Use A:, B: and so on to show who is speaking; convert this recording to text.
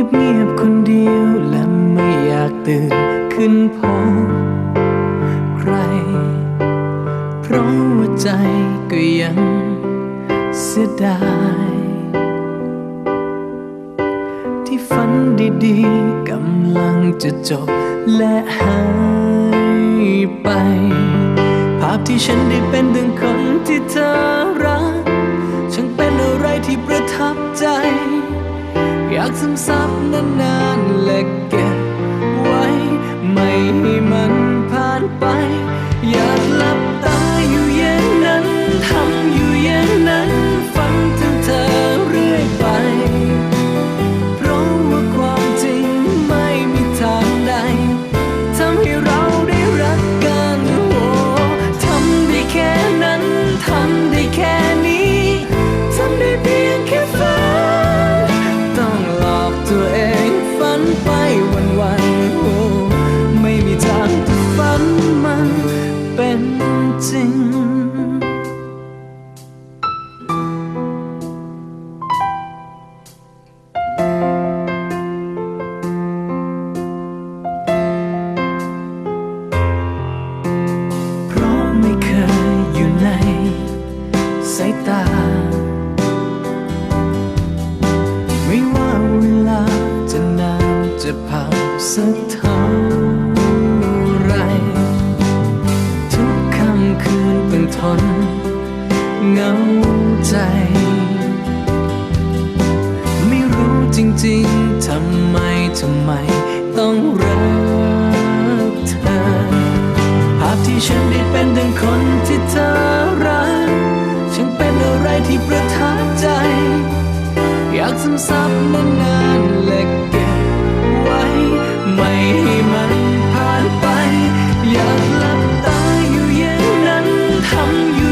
A: เงียบเงียบๆคนเดียวและไม่อยากตื่นขึ้นพบใคร เพราะว่าใจก็ยังเสียดาย ที่ฝันดีๆกำลังจะจบและหายไป ภาพที่ฉันได้เป็นดังคนที่เธอรักช่างเป็นอะไรที่ประทับใจากซึมซับนานๆและเก็บไว้ ไม่ให้มันผ่านไป จะผ่านสักเท่าไร ทุกค่ำคืนต้องทนเหงาใจ ไม่รู้จริงๆ ทำไม ทำไม ต้องรักเธอ ภาพที่ฉันได้เป็นดังคนที่เธอรัก ฉันเป็นอะไรที่ประทับใจ อยากซึมซับนานๆและ ไว้ ไม่ให้มันผ่านไป อยากหลับตาอยู่อย่างนั้นทำอยู่